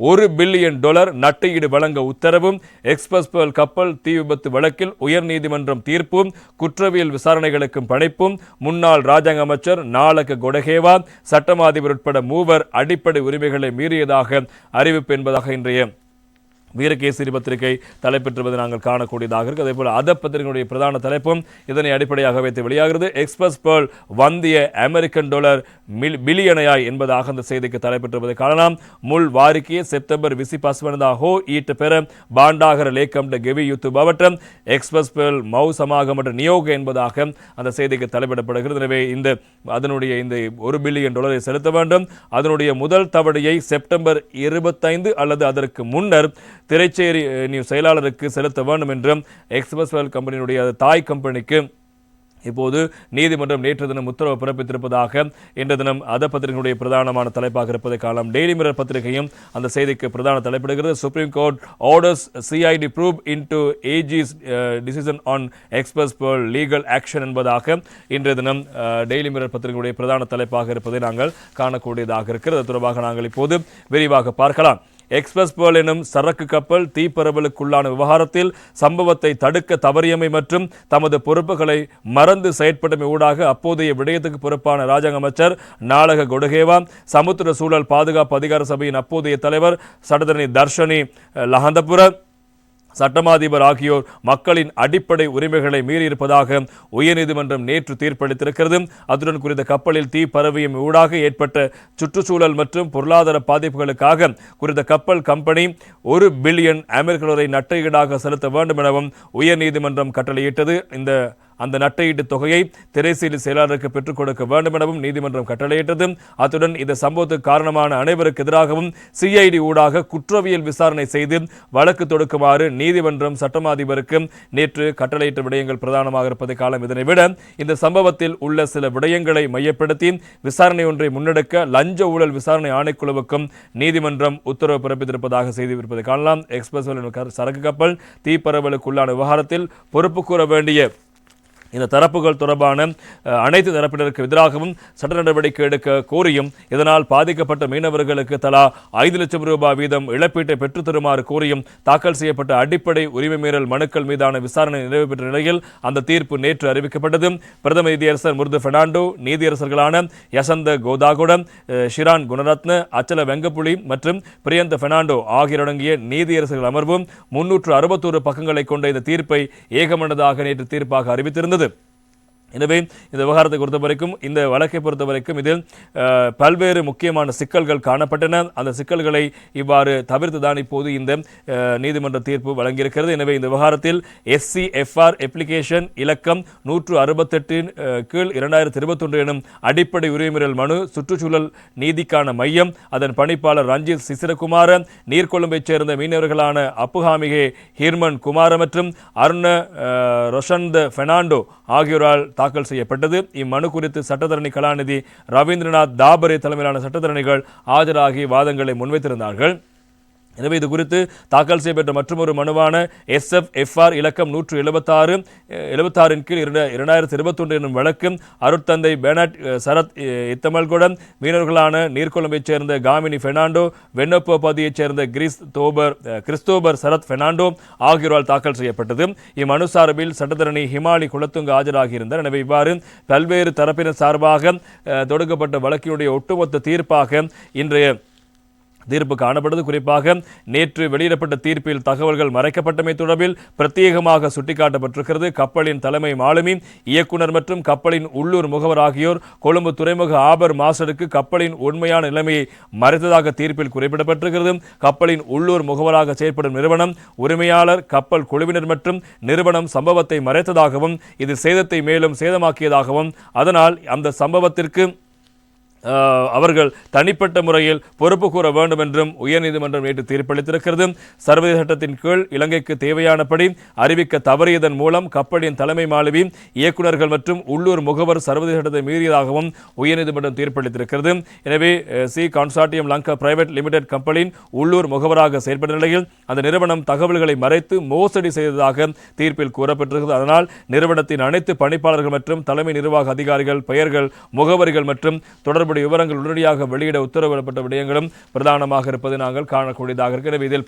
ஒரு billion dollar நட்டையீடு வழங்க உத்தரவும் express pearl கப்பல் தீ விபத்து வழக்கில் உயர்நீதிமன்றம் தீர்ப்பும் குற்றவியல் விசாரணைகளுக்கும் படைப்பும் முன்னாள் ராஜாங்க அமைச்சர் நாளக கொடகேவா சட்டமா அதிபர் உட்பட மூவர் அடிப்படை உரிமைகளை மீறியதாக அறிவிப்பு என்பதாக இன்றைய வீரகேசரி பத்திரிகை தலைப்பெற்றுவதை நாங்கள் காணக்கூடியதாக இருக்கு. அதே போல் அத பத்திரிகையுடைய பிரதான தலைப்பும் இதனை அடிப்படையாக வைத்து வெளியாகிறது. எக்ஸ்பிரஸ் பேர்ல் வந்திய அமெரிக்கன் டாலர் மில் பில்லியனையாய் என்பதாக அந்த செய்திக்கு தலைப்பெற்றுவதை காணலாம். முள் வாரிக்கே செப்டம்பர் விசி பசுவனதா ஹோ ஈட்டு பெற பாண்டாகர லேக்கம் ட கெவி யுத்து பவட்டம் எக்ஸ்பிரஸ் பேர்ல் மௌ சமாகம் மற்றும் நியோக என்பதாக அந்த செய்திக்கு தலைப்பிடப்படுகிறது. எனவே இந்த அதனுடைய இந்த ஒரு பில்லியன் டாலரை செலுத்த வேண்டும். அதனுடைய முதல் தவணையை செப்டம்பர் இருபத்தைந்து அல்லது அதற்கு முன்னர் திரைச்சேரி அஹ், செயலாளருக்கு செலுத்த வேண்டும் என்றும் எக்ஸ்பிரஸ் வேல் கம்பெனியினுடைய தாய் கம்பெனிக்கு இப்போது நீதிமன்றம் நேற்று தினம் உத்தரவு பிறப்பித்திருப்பதாக இன்று தினம் அத பத்திரிகையுடைய பிரதானமான தலைப்பாக இருப்பதை காணலாம். டெய்லி மிரர் பத்திரிகையும் அந்த செய்திக்கு பிரதான தலைப்பிடுகிறது. Supreme court orders CID probe into AG's decision on Express Pearl legal action என்பதாக இன்றைய தினம் டெய்லி மிரர் பத்திரிகையுடைய பிரதான தலைப்பாக இருப்பதை நாங்கள் காணக்கூடியதாக இருக்கிறது. அது தொடர்பாக நாங்கள் இப்போது விரிவாக பார்க்கலாம். எக்ஸ்பிரஸ் பேர்ல் எனும் சரக்கு கப்பல் தீப்பரவலுக்குள்ளான விவகாரத்தில் சம்பவத்தை தடுக்க தவறியமை மற்றும் தமது பொறுப்புகளை மறந்து செயற்பட்டமை ஊடாக அப்போதைய விடயத்துக்கு பொறுப்பான ராஜாங்க அமைச்சர் நாளக கொடுகேவா சமுத்திர சூழல் பாதுகாப்பு அதிகார சபையின் அப்போதைய தலைவர் சடதரணி தர்ஷனி அஹ், லஹந்தபுர சட்டமாதிபர் ஆகியோர் மக்களின் அடிப்படை உரிமைகளை மீறியிருப்பதாக உயர்நீதிமன்றம் நேற்று தீர்ப்பளித்திருக்கிறது. அத்துடன் குறித்த கப்பலில் தீ பரவியும் ஊடாக ஏற்பட்ட சுற்றுச்சூழல் மற்றும் பொருளாதார பாதிப்புகளுக்காக குறித்த கப்பல் கம்பெனி ஒரு பில்லியன் அமெரிக்க டாலரை நட்டையீடாக செலுத்த வேண்டும் எனவும் உயர்நீதிமன்றம் கட்டளையிட்டது. இந்த அந்த நட்டையீட்டு தொகையை திரைசீலி செயலாளருக்கு பெற்றுக் கொடுக்க வேண்டும் எனவும் நீதிமன்றம் கட்டளையிட்டது. அத்துடன் இந்த சம்பவத்துக்கு காரணமான அனைவருக்கு எதிராகவும் சிஐடி ஊடாக குற்றவியல் விசாரணை செய்து வழக்கு தொடுக்குமாறு நீதிமன்றம் சட்டமா அதிபருக்கு நேற்று கட்டளையிட்ட விடயங்கள் பிரதானமாக இருப்பதை காலம் இதனை விட இந்த சம்பவத்தில் உள்ள சில விடயங்களை மையப்படுத்தி விசாரணை ஒன்றை முன்னெடுக்க லஞ்ச ஊழல் விசாரணை ஆணைக்குழுவுக்கும் நீதிமன்றம் உத்தரவு பிறப்பித்திருப்பதாக செய்திருப்பதை காணலாம். எக்ஸ்பிரஸ் சரக்கு கப்பல் தீப்பரவலுக்குள்ளான விவகாரத்தில் பொறுப்பு கூற வேண்டிய இந்த தரப்புகள் தொடர்பான அனைத்து தரப்பினருக்கு எதிராகவும் சட்ட நடவடிக்கை எடுக்க கோரியும் இதனால் பாதிக்கப்பட்ட மீனவர்களுக்கு தலா ஐந்து லட்சம் ரூபாய் வீதம் இழப்பீட்டை பெற்றுத் தருமாறு கோரியும் தாக்கல் செய்யப்பட்ட அடிப்படை உரிமை மீறல் மனுக்கள் மீதான விசாரணை நிறைவு பெற்ற நிலையில் அந்த தீர்ப்பு நேற்று அறிவிக்கப்பட்டது. பிரதம நீதியரசர் முருது பெர்னாண்டோ நீதியரசர்களான யசந்த கோதாகுடம் அஹ், ஷிரான் குணரத்ன அச்சல வெங்கப்புலி மற்றும் பிரியந்த பெர்னாண்டோ ஆகியோர் அடங்கிய நீதியரசர்கள் அமர்வும் முன்னூற்று அறுபத்தோரு பக்கங்களை கொண்ட இந்த தீர்ப்பை ஏகமனதாக நேற்று தீர்ப்பாக அறிவித்திருந்தது. başladı. எனவே இந்த விவகாரத்தை பொறுத்த வரைக்கும் இந்த வழக்கை பொறுத்த வரைக்கும் இதில் பல்வேறு முக்கியமான சிக்கல்கள் காணப்பட்டன. அந்த சிக்கல்களை இவ்வாறு தவிர்த்து தான் இப்போது இந்த நீதிமன்ற தீர்ப்பு வழங்கியிருக்கிறது. எனவே இந்த விவகாரத்தில் எஸ்சி எஃப்ஆர் அப்ளிகேஷன் இலக்கம் நூற்று அறுபத்தெட்டின் கீழ் இரண்டாயிரத்தி இருபத்தொன்று எனும் அடிப்படை உரிமையல் மனு சுற்றுச்சூழல் நீதிக்கான மையம் அதன் பணிப்பாளர் ரஞ்சித் சிசிரகுமார நீர்கொழும்பைச் சேர்ந்த மீனவர்களான அப்புகாமிகே ஹீர்மன் குமார மற்றும் அருண அஹ், ரொஷந்த பெர்னாண்டோ ஆகியோரால் தாக்கல் செய்யப்பட்டது. இம்மனு குறித்து சட்டத்தரணி கலாநிதி ரவீந்திரநாத் தாபரே தலைமையிலான சட்டத்தரணிகள் ஆஜராகி வாதங்களை முன்வைத்திருந்தார்கள். எனவே இது குறித்து தாக்கல் செய்யப்பட்ட மற்றொரு மனுவான எஸ்எஃப் எஃப்ஆர் இலக்கம் நூற்று எழுபத்தாறு எழுபத்தாறின் கீழ் இரண்டு இரண்டாயிரத்தி இருபத்தொன்று என்னும் வழக்கு அருட்தந்தை பெனாட் சரத் இத்தமல்குடன் மீனவர்களான நீர்கொழும்பைச் சேர்ந்த காமினி பெர்னாண்டோ வெண்ணப்போபதியைச் சேர்ந்த கிரிஸ் தோபர் கிறிஸ்தோபர் சரத் பெர்னாண்டோ ஆகியோரால் தாக்கல் செய்யப்பட்டது. இம்மனு சார்பில் சட்டத்தரணி ஹிமாலி குலத்துங்க ஆஜராகியிருந்தார். எனவே இவ்வாறு பல்வேறு தரப்பினர் சார்பாக தொடுக்கப்பட்ட வழக்கினுடைய ஒட்டுமொத்த தீர்ப்பாக இன்றைய தீர்ப்பு காணப்பட்டது குறிப்பாக நேற்று வெளியிடப்பட்ட தீர்ப்பில் தகவல்கள் மறைக்கப்பட்டமை தொடர்பில் பிரத்யேகமாக சுட்டிக்காட்டப்பட்டிருக்கிறது. கப்பலின் தலைமை மாலுமி இயக்குனர் மற்றும் கப்பலின் உள்ளூர் முகவர் ஆகியோர் கொழும்பு துறைமுக ஆபர் மாஸ்டருக்கு கப்பலின் உண்மையான நிலைமையை மறைத்ததாக தீர்ப்பில் குறிப்பிடப்பட்டிருக்கிறது. கப்பலின் உள்ளூர் முகவராக செயற்படும் நிறுவனம் உரிமையாளர் கப்பல் குழுவினர் மற்றும் நிறுவனம் சம்பவத்தை மறைத்ததாகவும் இது சேதத்தை மேலும் சேதமாக்கியதாகவும் அதனால் அந்த சம்பவத்திற்கு அவர்கள் தனிப்பட்ட முறையில் பொறுப்பு கூற வேண்டும் என்றும் உயர்நீதிமன்றம் நேற்று தீர்ப்பளித்திருக்கிறது. சர்வதேச சட்டத்தின் கீழ் இலங்கைக்கு தேவையானபடி அறிவிக்க தவறியதன் மூலம் கப்பலின் தலைமை மாலுமி இயக்குநர்கள் மற்றும் உள்ளூர் முகவர் சர்வதேச சட்டத்தை மீறியதாகவும் உயர்நீதிமன்றம் தீர்ப்பளித்திருக்கிறது. எனவே sea consortium Lanka private limited கம்பெனியின் உள்ளூர் முகவராக செயல்பட்ட நிலையில் அந்த நிறுவனம் தகவல்களை மறைத்து மோசடி செய்ததாக தீர்ப்பில் கூறப்பட்டிருக்கிறது. அதனால் நிறுவனத்தின் அனைத்து பணிப்பாளர்கள் மற்றும் தலைமை நிர்வாக அதிகாரிகள் பெயர்கள் முகவரிகள் மற்றும் தொடர்பு தொடர்புடைய விவரங்கள் உடனடியாக வெளியிட உத்தரவிடப்பட்ட விடயங்களும் பிரதானமாக இருப்பதை நாங்கள் காணக்கூடியதாக இருக்கிறது இதில்